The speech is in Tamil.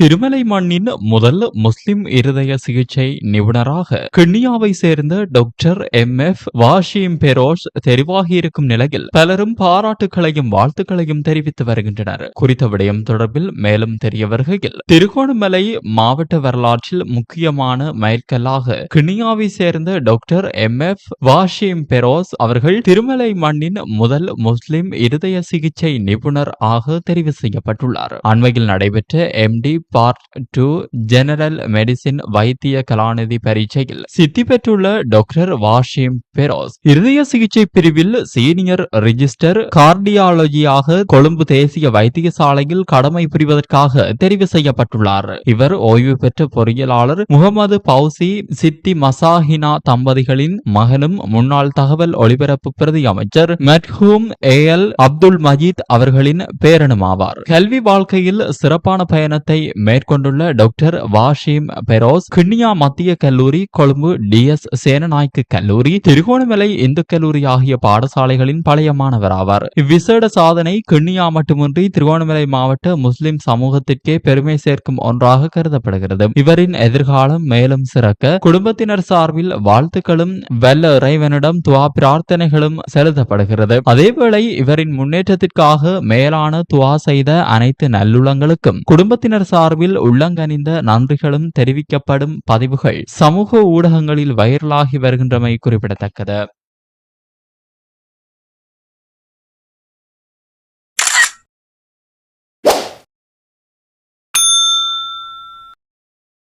திருமலை மண்ணின் முதல் முஸ்லிம் இருதய சிகிச்சை நிபுணராக கிண்ணியாவை சேர்ந்த doctor M F Wasim Feroz தெரிவாகியிருக்கும் நிலையில் பலரும் பாராட்டுகளையும் வாழ்த்துக்களையும் தெரிவித்து வருகின்றனர். குறித்த விடயம் தொடர்பில் மேலும் தெரிய வருகையில் திருகோணமலை மாவட்ட வரலாற்றில் முக்கியமான மைல்கல்லாக கிண்ணியாவை சேர்ந்த doctor M F Wasim Feroz அவர்கள் திருமலை மண்ணின் முதல் முஸ்லிம் இருதய சிகிச்சை நிபுணர் ஆக தெரிவு செய்யப்பட்டுள்ளார். அண்மையில் நடைபெற்ற MD part two general medicine வைத்திய கலாநிதி பரீட்சையில் சித்தி பெற்றுள்ள டாக்டர் வாஷிம் பெரோஸ். இருதய சிகிச்சை பிரிவில் சீனியர் ரிஜிஸ்டர் கார்டியாலஜியாக கொழும்பு தேசிய வைத்தியசாலையில் கடமை புரிவதற்காக தெரிவு செய்யப்பட்டுள்ளார். இவர் ஓய்வு பெற்ற பொறியியலாளர் முகமது பவுசி சித்தி மசாஹினா தம்பதிகளின் மகனும் முன்னாள் தகவல் ஒலிபரப்பு பிரதி அமைச்சர் மெட்ஹூம் ஏ எல் அப்துல் மஜீத் அவர்களின் பேரனுமாவார். கல்வி வாழ்க்கையில் சிறப்பான பயணத்தை மேற்கொண்டுள்ள டாக்டர் வாஷிம் பெரோஸ் கிண்ணியா மத்திய கல்லூரி கொழும்பு டிஎஸ் சேனநாயக்கு கல்லூரி திருகோணமலை இந்து கல்லூரி ஆகிய பாடசாலைகளின் பழைய மாணவர் ஆவார். இவ்விசேட சாதனை கிண்ணியா மட்டுமின்றி திருகோணமலை மாவட்ட முஸ்லிம் சமூகத்திற்கே பெருமை சேர்க்கும் ஒன்றாக கருதப்படுகிறது. இவரின் எதிர்காலம் மேலும் சிறக்க குடும்பத்தினர் சார்பில் வாழ்த்துக்களும் வல்ல இறைவனிடம் துவா பிரார்த்தனைகளும் செலுத்தப்படுகிறது. அதேவேளை இவரின் முன்னேற்றத்திற்காக மேலான துவா செய்த அனைத்து நல்லுளங்களுக்கும் குடும்பத்தினர் சார்பில் உள்ளங்கனிந்த நன்றிகளும் தெரிவிக்கப்படும் பதிவுகள் சமூக ஊடகங்களில் வைரலாகி வருகின்றமை குறிப்பிடத்தக்கது.